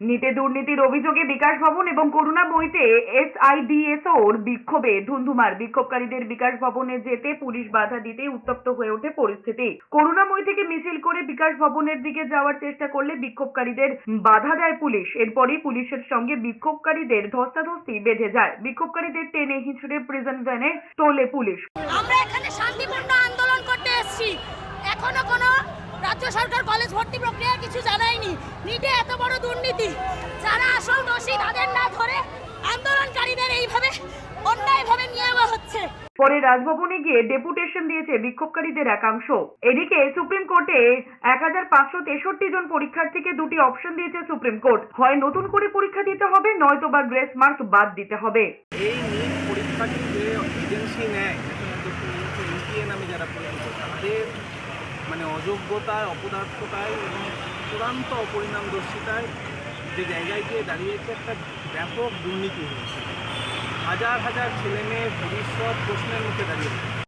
নিটে দুর্নীতির অভিযোগে বিকাশ ভবন এবং করুণা বইতে এসআইডিএসওর বিক্ষোভে ধুন্ধুমার। বিক্ষোভকারীদের বিকাশ ভবনে যেতে পুলিশ বাধা দিতে উত্তপ্ত হয়ে ওঠে পরিস্থিতি। করুণাময়ী থেকে মিছিল করে বিকাশ ভবনের দিকে যাওয়ার চেষ্টা করলে বিক্ষোভকারীদের বাধা দেয় পুলিশ। এরপরই পুলিশের সঙ্গে বিক্ষোভকারীদের ধস্তাধস্তি বেঁধে যায়। বিক্ষোভকারীদের টেনে হিঁচড়ে প্রিজন ভ্যানে তোলে পুলিশ। আমরা এখানে শান্তিপূর্ণ সরকার কলেজ ভর্তি প্রক্রিয়া কিছু জানায়নি। নিটে এত বড় দুর্নীতি। যারা আসল দোষী তাদের না ধরে আন্দোলনকারীদের এইভাবে অন্যায়ভাবে নিয়ে যাওয়া হচ্ছে। পরে রাজভবনে গিয়ে ডেপুটেশন দিয়েছে বিক্ষোভকারীদের একাংশ। এদিকে সুপ্রিম কোর্টে এক হাজার পাঁচশো তেষট্টি জন পরীক্ষার্থীকে দুটি অপশন দিয়েছে সুপ্রিম কোর্ট। হয় নতুন করে পরীক্ষা দিতে হবে নয়তো বা গ্রেস মার্ক বাদ দিতে হবে। এই নিট পরীক্ষাটি যে এজেন্সি নেয় নামে যারা তাদের মানে অযোগ্যতায়, অপদার্থতায় এবং চূড়ান্ত অপরিণামদর্শিতায় যে জায়গায় গিয়ে দাঁড়িয়েছে একটা ব্যাপক দুর্নীতি হয়েছে। হাজার হাজার ছেলে মেয়ে ভবিষ্যৎ প্রশ্নের মুখে দাঁড়িয়েছে।